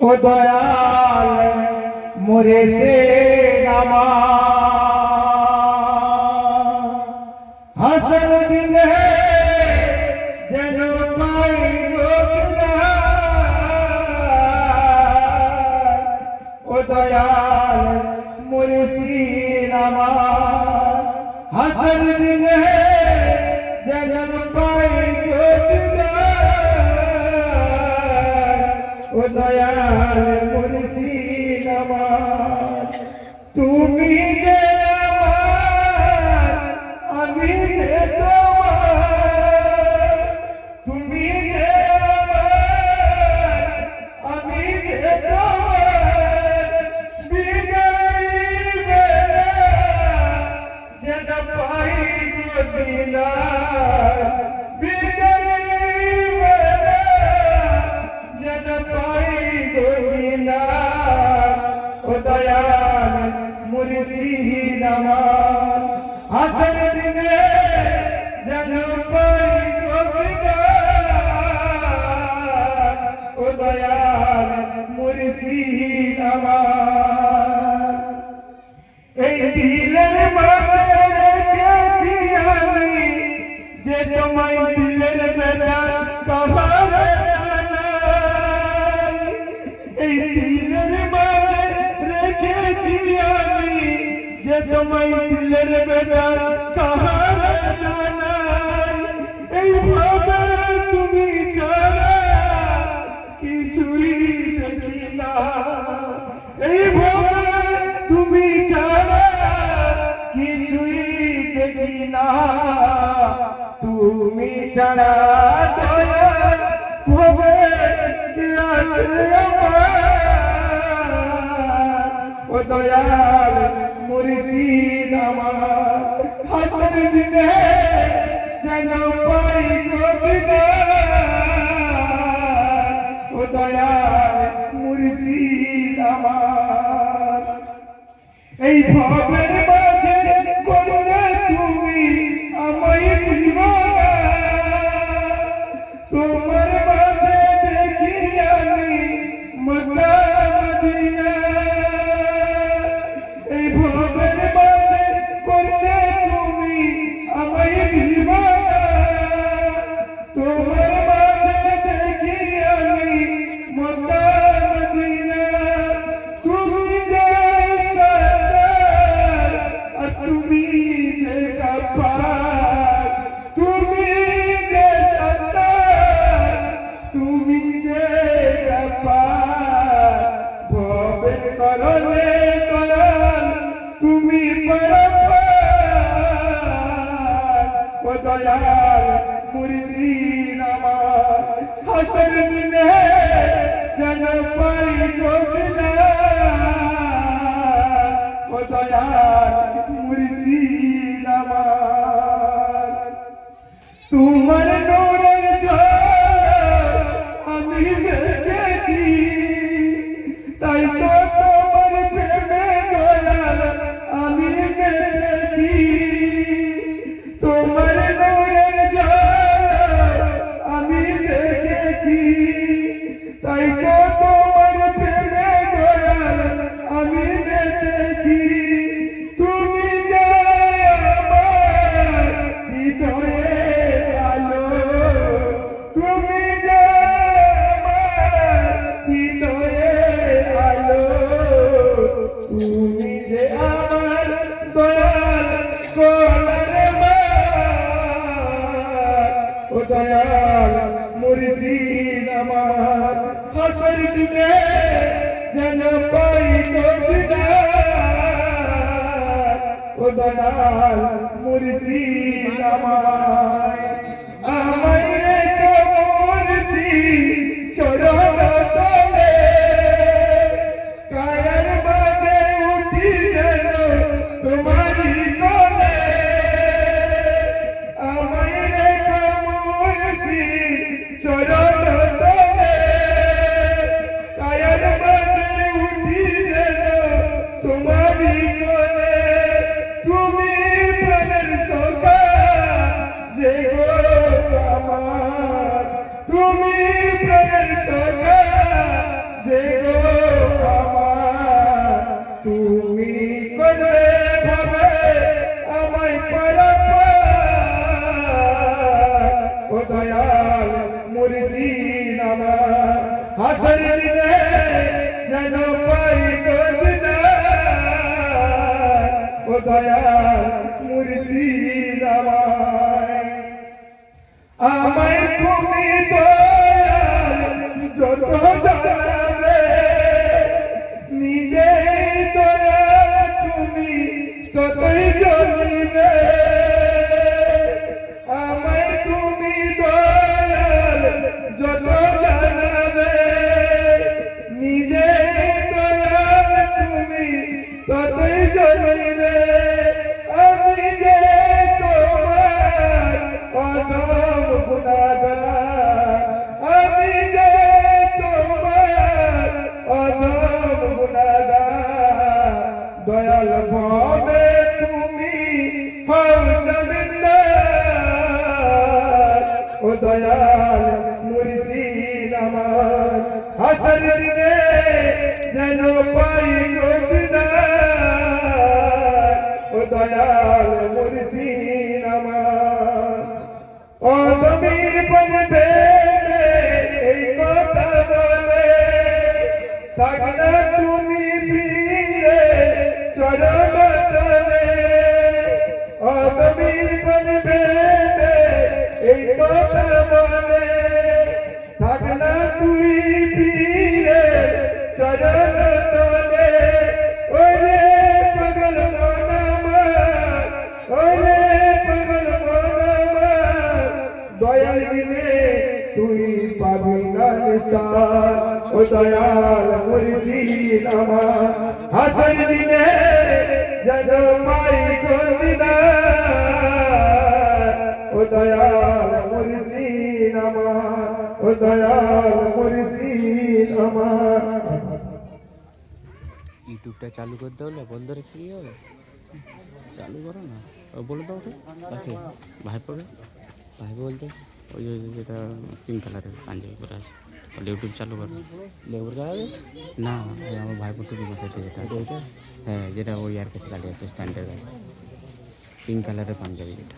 ও দয়াল, মোরে সে নামা হাসর দিন যেন পাই ও দয়াল, মোরে সে নামা হাসর দিন যেন ও তোমায় দিলের বেলা কভাবে তুমি ছাড়া দয়াল হবে ও দয়াল মুর্শিদ আমার, হাসর দিনে যেন পাই ও দয়াল মুর্শিদ আমার। এই ভাবের মাঝে আমায় দিবানা দয়াল মুর্শিদ আমার। হাসর দিনে যেন পাই গোবিন্দা ও দয়াল মুর্শিদ আমার। তোমার নূরের ঝলক আমি দয়াল মুর্শিদ আমার। হাসর দিনে যেন পাই ও দয়াল মুর্শিদ আমার। আমায় রেখো মুর্শিদ চরণ তলে। কায়ার মাঝে উঠি যেন তোমারি তোমারি তুমি প্রাণের যে গো তুমি প্রাণের দয়াল মুর্শিদ আমায় তুমি দয়াল যত জানাবে নিজে দয়াল তুমি ততই জানিবে। আমায় তুমি দয়াল যত জানাবে নিজে দয়াল তুমি ততই জানিবে। গুণাগার দয়াল ভাবে তুমি হও জমিদার ও দয়াল মুর্শিদ আমার, হাসর দিনে যেন পাই গদিদার ও দয়াল মুর্শিদ আমার, ও জমির বলবে থাকলে তুমি বীরে চরণ তলে। ও জমির বলবে এই কথা বলে। থাকলে তুই বীরে চরণ তলে। ওরে পাগল মনামার ওরে পাগল মনামার দয়াল বিনে তুই পাবি না ও দয়াল মুর্শিদ আমার হাসর দিনে যেন পাই গদিদার ও দয়াল মুর্শিদ আমার ও দয়াল মুর্শিদ আমার ইউটিউবটা চালু করতে হলে বন্ধ রেখে কি হবে? চালু করো না। ও বলে দাও ওকে কাকে ভাইপোকে ভাইপো বলতে? ওই ওই যেটা পিঙ্ক কালারের পাঞ্জাবি পরে আছে। বলে ইউটিউব চালু করো লেবুর গায়ে না ওই আমার ভাইপো টুপি বসাইছে যেটা ওইটা হ্যাঁ যেটা ওই আর কাছে দাঁড়িয়ে আছে স্ট্যান্ডের গায়ে পিঙ্ক কালারের পাঞ্জাবি যেটা